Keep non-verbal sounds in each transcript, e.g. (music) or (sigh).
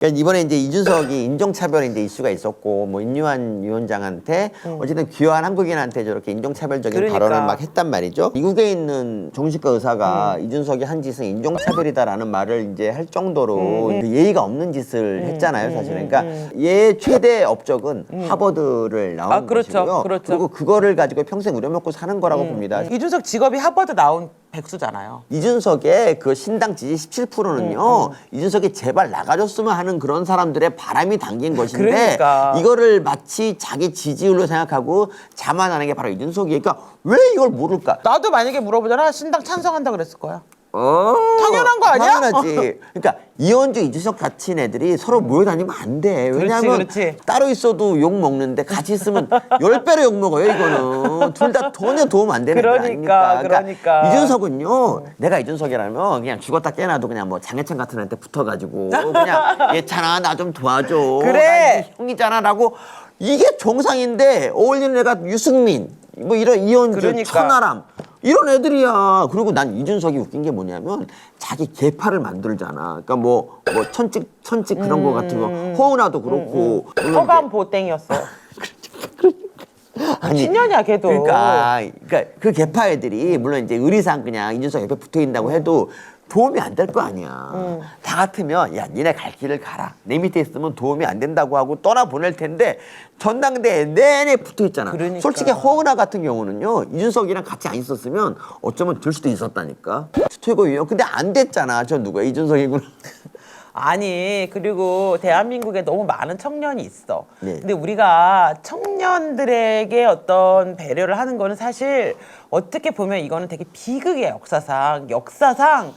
그러니까 이번에 이제 이준석이 인종차별 이제 이슈가 있었고 뭐 인류한 위원장한테 어쨌든 귀화한 한국인한테 저렇게 인종차별적인 음. 그러니까. 발언을 막 했단 말이죠. 미국에 있는 정신과 의사가 음. 이준석이 한 짓은 인종차별이다라는 말을 이제 할 정도로 음, 그 예의가 없는 짓을 했잖아요, 사실은. 그러니까 얘 최대 업적은 하버드를 나온 음. 아, 그렇죠, 것이고요. 그렇죠. 그리고 그거를 가지고 평생 우려먹고 사는 거라고 봅니다. 이준석 직업이 하버드 나온 백수잖아요. 이준석의 그 신당 지지 17%는요. 음, 이준석이 제발 나가줬으면 하는 그런 사람들의 바람이 담긴 것인데 그러니까. 이거를 마치 자기 지지율로 생각하고 자만하는 게 바로 이준석이에요. 그러니까 왜 이걸 모를까? 나도 만약에 물어보잖아 신당 찬성한다 그랬을 거야. 어, 당연한 거 아니야? 당연하지. 그러니까 이현주, 이준석 같은 애들이 서로 모여 다니면 안 돼. 왜냐하면 그렇지. 따로 있어도 욕 먹는데 같이 있으면 (laughs) 열 배로 욕 먹어요. 이거는 둘다 전혀 도움 안 되는 거 그러니까, 아닙니까? 그러니까. 이준석은요. 내가 이준석이라면 그냥 죽었다 깨나도 그냥 뭐 장해찬 같은 애한테 붙어가지고 (laughs) 그냥 얘찬아 나 좀 도와줘. 그래. 나 형이잖아라고 이게 정상인데 어울리는 애가 유승민 뭐 이런 이현주 그러니까. 천하람 이런 애들이야. 그리고 난 이준석이 웃긴 게 뭐냐면 자기 개파를 만들잖아. 그러니까 뭐, 뭐 천찍, 천찍 그런 거 같은 거. 허은아도 그렇고. 허감 보땡이었어. (laughs) 아니, 친년이야 걔도. 그러니까, 그러니까 그 개파 애들이 물론 이제 의리상 그냥 이준석 옆에 붙어 있다고 해도 도움이 안 될 거 아니야. 음. 다 같으면 야 니네 갈 길을 가라. 내 밑에 있으면 도움이 안 된다고 하고 떠나 보낼 텐데 전당대회 내내 붙어 있잖아. 그러니까. 솔직히 허은아 같은 경우는요 이준석이랑 같이 안 있었으면 어쩌면 들 수도 있었다니까. 최고위원 근데 안 됐잖아. 저 누가 이준석이구나. (laughs) 아니 그리고 대한민국에 너무 많은 청년이 있어. 네. 근데 우리가 청년들에게 어떤 배려를 하는 거는 사실 어떻게 보면 이거는 되게 비극이야 역사상. 역사상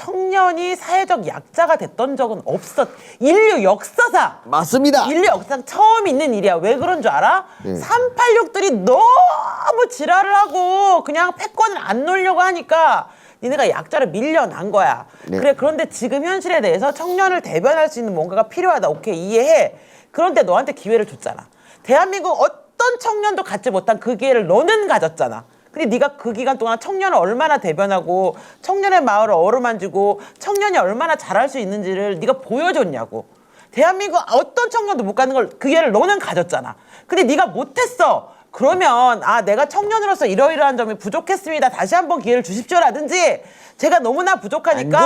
청년이 사회적 약자가 됐던 적은 없었. 인류 역사상. 맞습니다. 인류 역사상 처음 있는 일이야. 왜 그런 줄 알아? 네. 386들이 너무 지랄을 하고 그냥 패권을 안 놓으려고 하니까 니네가 약자로 밀려난 거야. 네. 그래 그런데 지금 현실에 대해서 청년을 대변할 수 있는 뭔가가 필요하다. 오케이 이해해. 그런데 너한테 기회를 줬잖아. 대한민국 어떤 청년도 갖지 못한 그 기회를 너는 가졌잖아. 근데 네가 그 기간 동안 청년을 얼마나 대변하고 청년의 마을을 어루만지고 청년이 얼마나 잘할 수 있는지를 네가 보여줬냐고. 대한민국 어떤 청년도 못 가는 걸 그 기회를 너는 가졌잖아. 근데 네가 못했어. 그러면 아 내가 청년으로서 이러이러한 점이 부족했습니다. 다시 한번 기회를 주십시오라든지 제가 너무나 안 부족하니까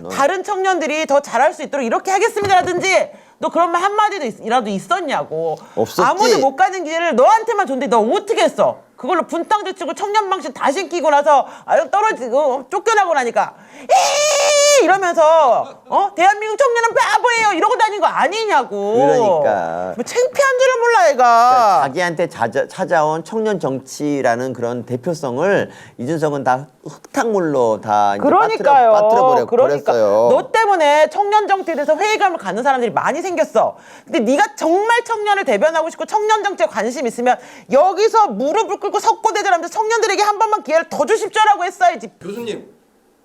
너. 다른 청년들이 더 잘할 수 있도록 이렇게 하겠습니다라든지 너 그런 말 한마디도 있- 이라도 있었냐고 없었지. 아무도 못 가는 기회를 너한테만 줬는데 너 어떻게 했어 그걸로 분탕 제치고 청년방식 다 신기고 나서 아유 떨어지고 쫓겨나고 나니까. 이 이러면서 어 대한민국 청년은 바보예요 이러고 다닌 거 아니냐고 그러니까. 뭐 창피한 줄을 몰라 얘가 자기한테 자자, 찾아온 청년 정치라는 그런 대표성을 이준석은 다 흙탕물로 다 이제 그러니까요. 빠뜨려 버려 그러니까 버렸어요. 너 때문에 청년 정치에 대해서 회의감을 갖는 사람들이 많이 생겼어. 근데 네가 정말 청년을 대변하고 싶고 청년 정치에 관심 있으면 여기서 무릎을 꿇고 석고대절하면서 청년들에게 한 번만 기회를 더 주십시오라고 했어야지. 교수님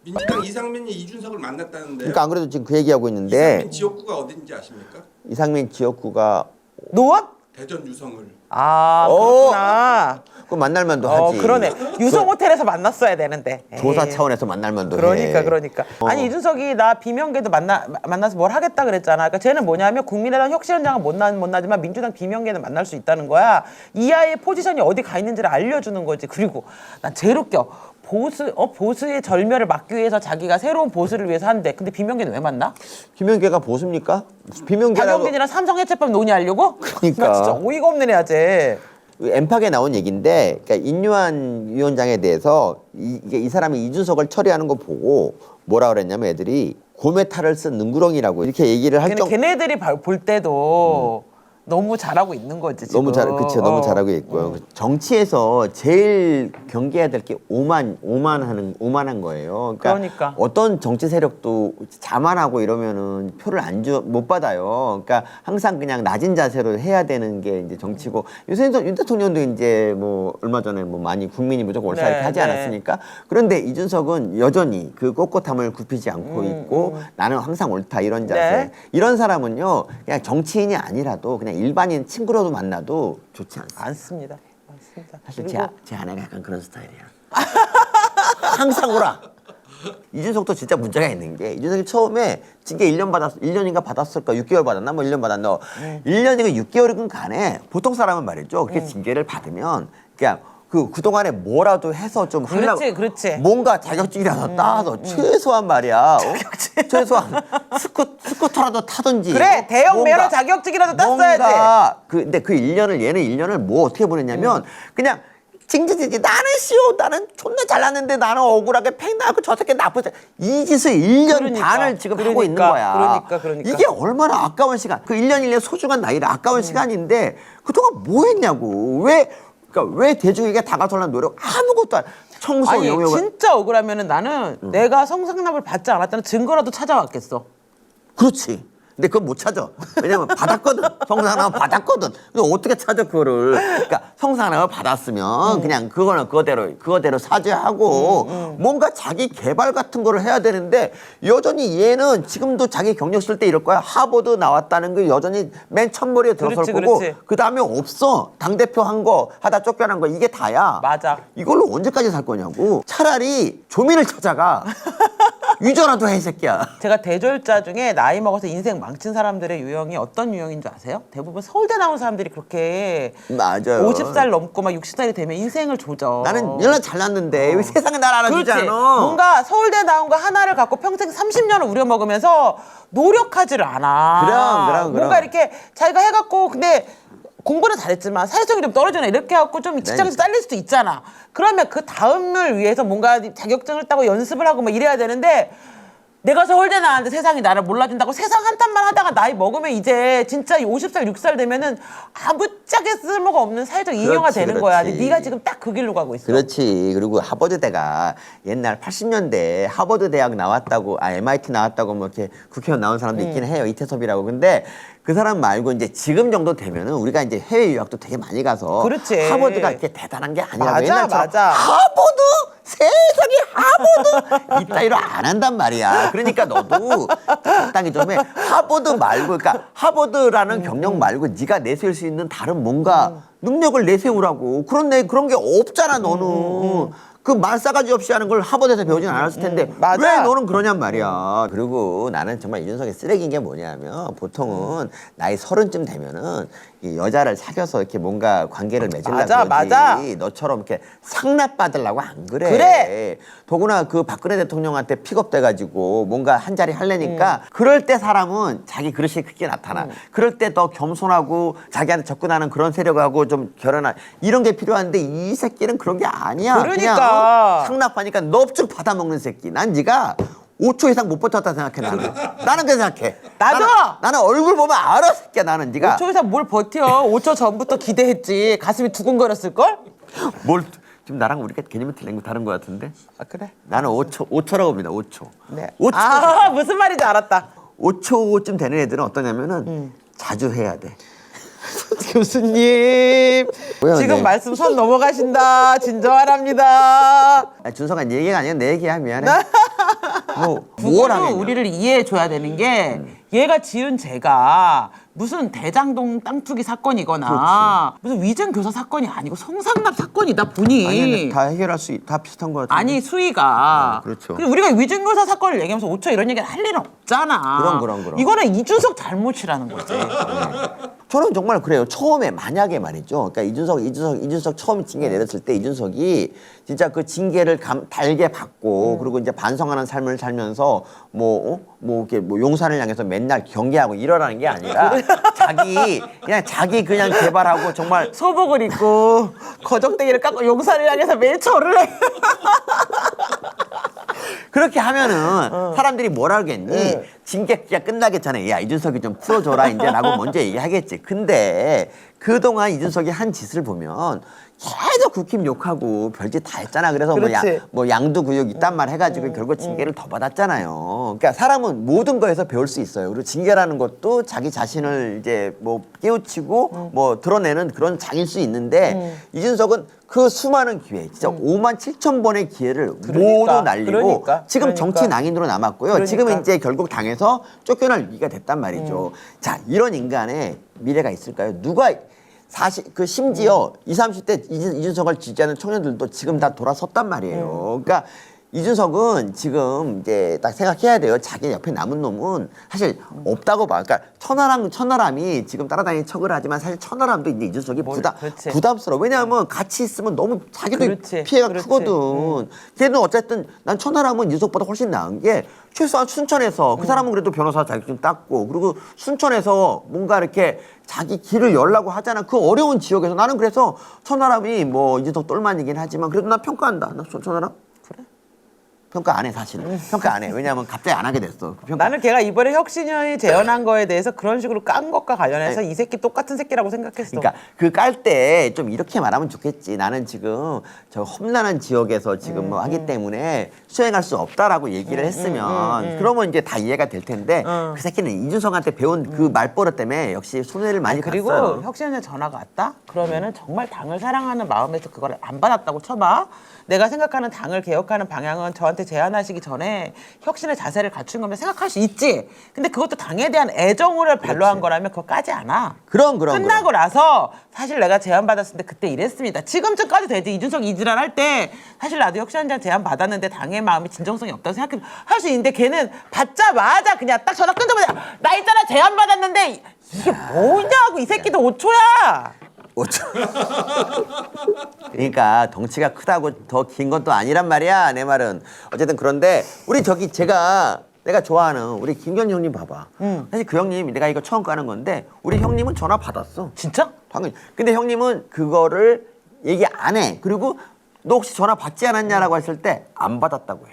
민주당 이상민이 이준석을 만났다는데요. 그러니까 안 그래도 지금 그 얘기하고 있는데 이상민 지역구가 어딘지 아십니까? 이상민 지역구가 노원? 대전 유성을. 아 오! 그렇구나. 그 만날만도 어 하지. 그러네. 유성 호텔에서 만났어야 되는데. 조사 에이. 차원에서 만날만도 그러니까 해. 그러니까 어. 아니 이준석이 나 비명계도 만나 마- 만나서 뭘 하겠다 그랬잖아. 그러니까 쟤는 뭐냐면 국민의당 혁신위원장은 못, 나, 못 나지만 민주당 비명계는 만날 수 있다는 거야. 이 아이의 포지션이 어디 가 있는지를 알려주는 거지. 그리고 난 제일 웃겨. 보수 어 보수의 절멸을 막기 위해서 자기가 새로운 보수를 위해서 한대. 근데 비명계는 왜 만나? 비명계가 보수입니까? 비명계라고 박영진이랑 삼성 해체법 논의하려고? 그러니까. 나 진짜 어이가 없는 애야 쟤. 엠팍에 나온 얘기인데 그러니까 인류한 위원장에 대해서 이, 이게 이 사람이 이준석을 처리하는 거 보고 뭐라 그랬냐면 애들이 고메탈을 쓴 능구렁이라고 이렇게 얘기를 할 걔네, 정. 걔네들이 봐- 볼 때도 너무 잘하고 있는 거지 지금. 너무 잘, 그쵸, 너무 어. 잘하고 있고요. 정치에서 제일 경계해야 될 게 오만, 오만하는, 오만한 거예요. 그러니까, 그러니까. 어떤 정치 세력도 자만하고 이러면은 표를 안 주, 못 받아요. 그러니까 항상 그냥 낮은 자세로 해야 되는 게 이제 정치고 요새 윤 대통령도 이제 뭐 얼마 전에 뭐 많이 국민이 무조건 옳다 네, 이렇게 하지 네. 않았습니까? 그런데 이준석은 여전히 그 꼿꼿함을 굽히지 않고 음, 있고 나는 항상 옳다 이런 자세. 네. 이런 사람은요 그냥 정치인이 아니라도 그냥 일반인 친구로도 만나도 좋지 않습니다. 많습니다. 많습니다. 사실 제, 제 아내가 약간 그런 스타일이야. (laughs) 항상 오라. 이준석도 진짜 문제가 있는 게 이준석이 처음에 징계 1년 받았 1년인가 받았을까 6개월 받았나 뭐 1년 받았나 네. 1년이고 6개월이건 간에 보통 사람은 말이죠 그렇게 징계를 받으면 그냥 그 그동안에 뭐라도 해서 좀 하려고 그렇지. 음, 뭔가 자격증이라도 따서 최소한 말이야 어? 최소한 스쿠, 스쿠터라도 타든지 그래 어? 대형 매너 자격증이라도 땄어야지. 뭔가 그 근데 그 1년을 얘는 1년을 뭐 어떻게 보냈냐면 음. 그냥 징징징징 나는 씨오 나는 존나 잘났는데 나는 억울하게 팽 나고 저 새끼 나쁜 새- 이 짓을 1년 그러니까, 반을 지금 하고 그러니까, 있는 거야. 그러니까, 그러니까. 이게 얼마나 아까운 시간. 그 1년 1년 소중한 나이를 아까운 음. 시간인데 그동안 뭐 했냐고. 왜 그러니까 왜 대중에게 다가서려는 노력 아무것도 안 청소 아니 영역을 진짜 억울하면 은 나는 내가 성상납을 받지 않았다는 증거라도 찾아왔겠어. 그렇지. 근데 그건 못 찾아. 왜냐면 받았거든. (laughs) 성상납을 받았거든. 근데 어떻게 찾아 그거를? 그러니까 성상납을 받았으면 그냥 그거는 그거대로 그거대로 사죄하고 뭔가 자기 개발 같은 거를 해야 되는데 여전히 얘는 지금도 자기 경력 쓸 때 이럴 거야. 하버드 나왔다는 게 여전히 맨 첫머리에 들어설 그렇지, 거고 그렇지. 그 다음에 없어. 당 대표 한 거 하다 쫓겨난 거 이게 다야. 맞아. 이걸로 언제까지 살 거냐고. 차라리 조민을 찾아가. (laughs) 유저라도 해, 이 새끼야. 제가 대졸자 중에 나이 먹어서 인생 망친 사람들의 유형이 어떤 유형인 줄 아세요? 대부분 서울대 나온 사람들이 그렇게 맞아요. 50살 넘고 막 60살이 되면 인생을 조져. 나는 연락 잘 났는데 왜 세상에 날 어. 않아? 뭔가 서울대 나온 거 하나를 갖고 평생 30년을 우려먹으면서 노력하지를 않아. 그럼, 그럼, 그럼. 뭔가 이렇게 자기가 해갖고 근데 공부는 잘했지만 사회성이 좀 떨어지나 이렇게 해갖고 좀 직장에서 네. 잘릴 수도 있잖아. 그러면 그 다음을 위해서 뭔가 자격증을 따고 연습을 하고 막 이래야 되는데 내가 서울대 나왔는데 세상이 나를 몰라준다고 세상 한탄만 하다가 나이 먹으면 이제 진짜 50살, 60살 되면은 아무짝에 쓸모가 없는 사회적 잉여가 그렇지, 되는 거야. 그렇지. 네가 지금 딱 그 길로 가고 있어. 그렇지. 그리고 하버드대가 옛날 80년대 하버드 대학 나왔다고, 아, MIT 나왔다고 뭐 이렇게 국회의원 나온 사람도 음. 있긴 해요. 이태섭이라고. 근데 그 사람 말고 이제 지금 정도 되면은 우리가 이제 해외 유학도 되게 많이 가서 그렇지. 하버드가 이렇게 대단한 게 아니라 맞아, 옛날처럼 맞아. 하버드 세상에 하버드 이따위로 안 한단 말이야. 그러니까 너도 적당히 좀 해. 하버드 말고 그러니까 하버드라는 음, 경력 말고 네가 내세울 수 있는 다른 뭔가 능력을 내세우라고. 그런데 그런 게 없잖아 너는. 그 말 싸가지 없이 하는 걸 하버드에서 배우진 않았을 텐데 음, 맞아. 왜 너는 그러냔 말이야. 그리고 나는 정말 이준석이 쓰레기인 게 뭐냐면 보통은 나이 서른쯤 되면은 이 여자를 사귀어서 이렇게 뭔가 관계를 맺으려고 맞아, 그러지. 맞아. 너처럼 이렇게 상납 받으려고 안 그래. 그래. 더구나 그 박근혜 대통령한테 픽업돼가지고 뭔가 한 자리 하려니까 음. 그럴 때 사람은 자기 그릇이 크게 나타나. 그럴 때 더 겸손하고 자기한테 접근하는 그런 세력하고 좀 결연한 이런 게 필요한데 이 새끼는 그런 게 아니야. 그냥 그러니까. 어? 상납하니까 넙죽 받아먹는 새끼. 난 네가 5초 이상 못 버텼다 생각해 나는. (laughs) 나는 그렇게 생각해. 나도! 나는, 나는 얼굴 보면 알아 새끼야 나는 네가 5초 이상 뭘 버텨? 5초 전부터 기대했지. 가슴이 두근거렸을 걸? 뭘 지금 나랑 우리가 개념이 틀린 거 다른 거 같은데? 아 그래? 나는 5초, 5초라고 봅니다. 5초. 네. 5초. 아 무슨 말인지 알았다. 5초쯤 되는 애들은 어떠냐면은 음. 자주 해야 돼. 교수님 뭐야, 지금 네. 말씀 선 넘어가신다. 진정하랍니다. 아, 준성아 네 얘기가 아니야 내 얘기야 미안해. 뭐, 뭘 하겠냐. 우리를 이해해 줘야 되는 게 얘가 지은 죄가 무슨 대장동 땅 투기 사건이거나 무슨 위증 교사 사건이 아니고 성상납 사건이다 보니 아니 근데 다 해결할 수, 있- 다 비슷한 거 같아. 아니 수위가 어, 그렇죠. 그리고 우리가 위증교사 사건을 얘기하면서 5초 이런 얘기를 할 일은 없잖아. 그럼, 그럼, 그럼. 이거는 이준석 잘못이라는 거지. 저는 정말 그래요. 처음에 만약에 말이죠. 그러니까 이준석, 이준석, 이준석 처음 징계 내렸을 때 이준석이 진짜 그 징계를 감, 달게 받고 그리고 이제 반성하는 삶을 살면서 뭐, 어? 뭐 이렇게 뭐 용산을 향해서 맨날 경계하고 이러라는 게 아니라 (laughs) 자기 그냥 자기 그냥 개발하고 정말 소복을 입고 거적대기를 깎고 용사를 향해서 매일 절을 해. 그렇게 하면은 사람들이 뭐라 하겠니? 징계기가 끝나겠잖아. 야, 이준석이 좀 풀어줘라, 이제라고 (laughs) 먼저 얘기하겠지. 근데 그동안 이준석이 한 짓을 보면 계속 국힘 욕하고 별짓 다 했잖아. 그래서 뭐, 양, 그렇지. 뭐 양두 구역 이딴 말 해가지고 결국 징계를 더 받았잖아요. 그러니까 사람은 모든 거에서 배울 수 있어요. 그리고 징계라는 것도 자기 자신을 이제 뭐 깨우치고 뭐 드러내는 그런 장일 수 있는데 이준석은 그 수많은 기회, 진짜 5만 7천 번의 기회를 그러니까, 모두 날리고 그러니까, 지금 그러니까. 정치 낭인으로 남았고요. 그러니까. 지금은 이제 결국 당에서 쫓겨날 위기가 됐단 말이죠. 자, 이런 인간의 미래가 있을까요? 누가 사실 그 심지어 20, 30대 이준- 이준석을 지지하는 청년들도 지금 다 돌아섰단 말이에요. 그러니까 이준석은 지금 이제 딱 생각해야 돼요. 자기 옆에 남은 놈은 사실 없다고 봐. 그러니까 천하람 천하람이 지금 따라다니는 척을 하지만 사실 천하람도 이제 이준석이 뭘, 부담 그렇지. 부담스러워. 왜냐하면 같이 있으면 너무 자기도 그렇지, 피해가 그렇지. 크거든. 걔는 어쨌든 난 천하람은 이준석보다 훨씬 나은 게 최소한 순천에서 그 사람은 그래도 변호사 자격증 땄고 그리고 순천에서 뭔가 이렇게 자기 길을 열라고 하잖아. 그 어려운 지역에서 나는 그래서 천하람이 뭐 이준석 똘만이긴 하지만 그래도 나 평가한다. 나 천- 천하람? 평가 안 해 사실은 평가 안 해 왜냐하면 갑자기 안 하게 됐어 그 평가 나는 걔가 이번에 혁신현이 재연한 거에 대해서 그런 식으로 깐 것과 관련해서 이 새끼 똑같은 새끼라고 생각했어. 네. 그러니까 그 깔 때 좀 이렇게 말하면 좋겠지 나는 지금 저 험난한 지역에서 지금 뭐 음, 하기 때문에 수행할 수 없다라고 얘기를 했으면 그러면 이제 다 이해가 될 텐데 음. 그 새끼는 이준석한테 배운 그 말버릇 때문에 역시 손해를 많이 그리고 봤어요 혁신현에 전화가 왔다? 그러면은 정말 당을 사랑하는 마음에서 그걸 안 받았다고 쳐봐. 내가 생각하는 당을 개혁하는 방향은 저한테 제안하시기 전에 혁신의 자세를 갖춘 거면 생각할 수 있지. 근데 그것도 당에 대한 애정을 발로한 거라면 그거 까지 않아. 그럼 그럼 끝나고 나서 사실 내가 제안 받았을 때 그때 이랬습니다. 지금쯤 까도 되지. 이준석 이지랄 할 때 사실 나도 혁신한장 제안 받았는데 당의 마음이 진정성이 없다고 생각해 할 수 있는데 걔는 받자마자 그냥 딱 전화 끊자마자 나 있잖아 제안 받았는데 이게 뭐냐고 이 새끼도 5초야. 그러니까 덩치가 크다고 더 긴 건 또 아니란 말이야 내 말은. 어쨌든 그런데 우리 저기 제가 내가 좋아하는 우리 김견 형님 봐봐. 사실 그 형님 내가 이거 처음 까는 건데 우리 형님은 전화 받았어. 진짜? 당연히. 근데 형님은 그거를 얘기 안 해. 그리고 너 혹시 전화 받지 않았냐라고 했을 때 안 받았다고 해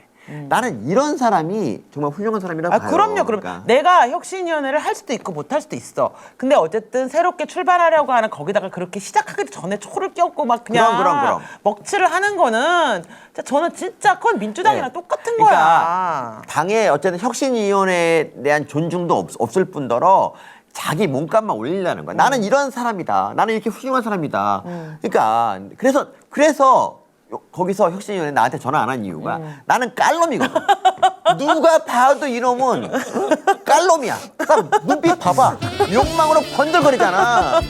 나는 이런 사람이 정말 훌륭한 사람이라고 아 봐요 그럼요. 그럼 그러니까. 내가 혁신위원회를 할 수도 있고 못 할 수도 있어. 근데 어쨌든 새롭게 출발하려고 하는 거기다가 그렇게 시작하기 전에 초를 끼얹고 막 그냥 그럼, 그럼, 그럼. 먹칠을 하는 거는 저는 진짜 그건 민주당이랑 네. 똑같은 그러니까 거야. 당에 어쨌든 혁신위원회에 대한 존중도 없, 없을 뿐더러 자기 몸값만 올리려는 거야. 음. 나는 이런 사람이다. 나는 이렇게 훌륭한 사람이다. 그러니까 그래서 그래서 요- 거기서 혁신위원회 나한테 전화 안 한 이유가 음. 나는 깔놈이거든. 누가 봐도 이놈은 깔놈이야. 딱 눈빛 봐봐. 욕망으로 번들거리잖아.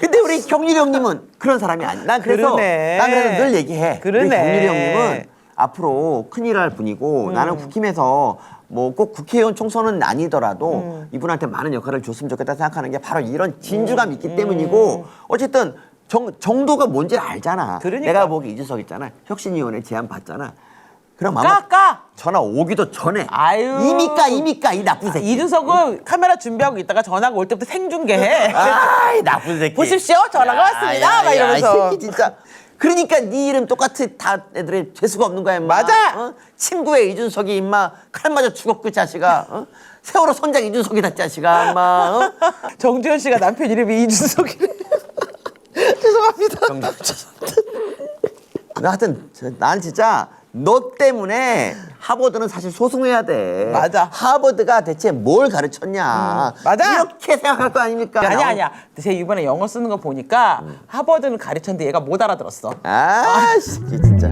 근데 우리 경률이 형님은 그런 사람이 아니야. 난 그래서 그러네. 난 그래서 늘 얘기해. 그러네. 우리 경률이 형님은 앞으로 큰일 할 음. 분이고 나는 국힘에서 뭐 꼭 국회의원 총선은 아니더라도 음. 이분한테 많은 역할을 줬으면 좋겠다 생각하는 게 바로 이런 진주감이 음. 있기 때문이고 어쨌든 정, 정도가 뭔지 알잖아. 그러니까. 내가 보기 이준석 있잖아. 혁신위원회 제안 받잖아. 그럼 아마 까 까. 전화 오기도 전에 아유. 이미 까 이미 까 이 나쁜 새끼. 이준석은 카메라 준비하고 있다가 전화가 올 때부터 생중계해. 아이 나쁜 새끼. 보십시오, 전화가 왔습니다. 막 이러면서. 이 새끼 진짜. 그러니까 네 이름 똑같이 다 애들이 재수가 없는 거야, 임마. 맞아. 어? 친구의 이준석이 임마 칼 맞아 죽었고 그 자식아. 어? 세월호 선장 이준석이다 자식아, 임마. 어? (laughs) 정주현 씨가 남편 이름이 이준석이래. (laughs) 죄송합니다. 나 하여튼 저- 난 진짜 너 때문에 하버드는 사실 소송해야 돼. 맞아. 하버드가 대체 뭘 가르쳤냐. 맞아. 이렇게 생각할 거 아닙니까? 아니야 아니야. 제 이번에 영어 쓰는 거 보니까 하버드는 가르쳤는데 얘가 못 알아들었어. 아, 씨, 진짜.